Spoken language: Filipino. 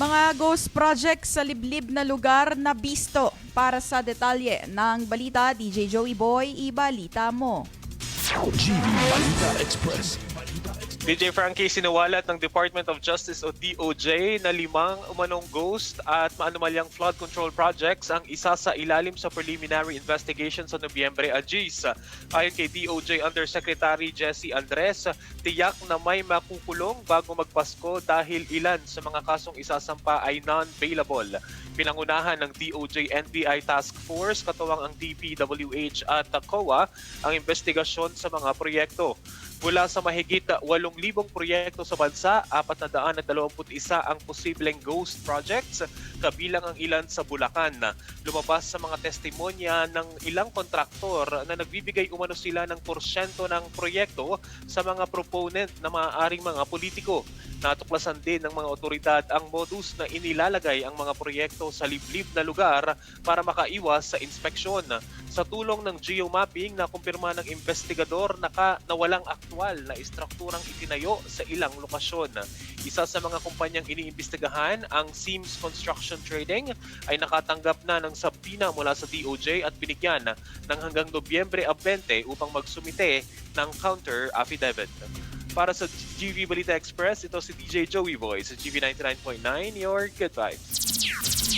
Mga ghost projects sa liblib na lugar na bisto. Para sa detalye ng balita, DJ Joey Boy, ibalita mo. GV Balita Express. DJ Frankie sinawalat ng Department of Justice o DOJ na limang umanong ghost at maanumalyang flood control projects ang isa sa ilalim sa preliminary investigation sa Nobyembre Agis. Ayon kay DOJ Undersecretary Jesse Andres, tiyak na may makukulong bago magpasko dahil ilan sa mga kasong isasampa ay non-bailable. Pinangunahan ng DOJ NBI Task Force, katuwang ang DPWH at COA, ang investigasyon sa mga proyekto. Mula sa mahigit 8,000 proyekto sa bansa, 421 ang posibleng ghost projects, kabilang ang ilan sa Bulacan. Lumabas sa mga testimonya ng ilang kontraktor na nagbibigay umano sila ng porsyento ng proyekto sa mga proponent na maaaring mga politiko. Natuklasan din ng mga otoridad ang modus na inilalagay ang mga proyekto sa liblib na lugar para makaiwas sa inspeksyon. Sa tulong ng geomapping na kumpirma ng investigador naka, na walang aktwal na istrukturang itinayo sa ilang lokasyon. Isa sa mga kumpanyang iniimbestigahan, ang Sims Construction Trading, ay nakatanggap na ng sabina mula sa DOJ at binigyan ng hanggang Nobyembre 20 upang magsumite ng counter affidavit. Para sa GV Balita Express, ito si DJ Joey Boy sa GV 99.9, your good vibes.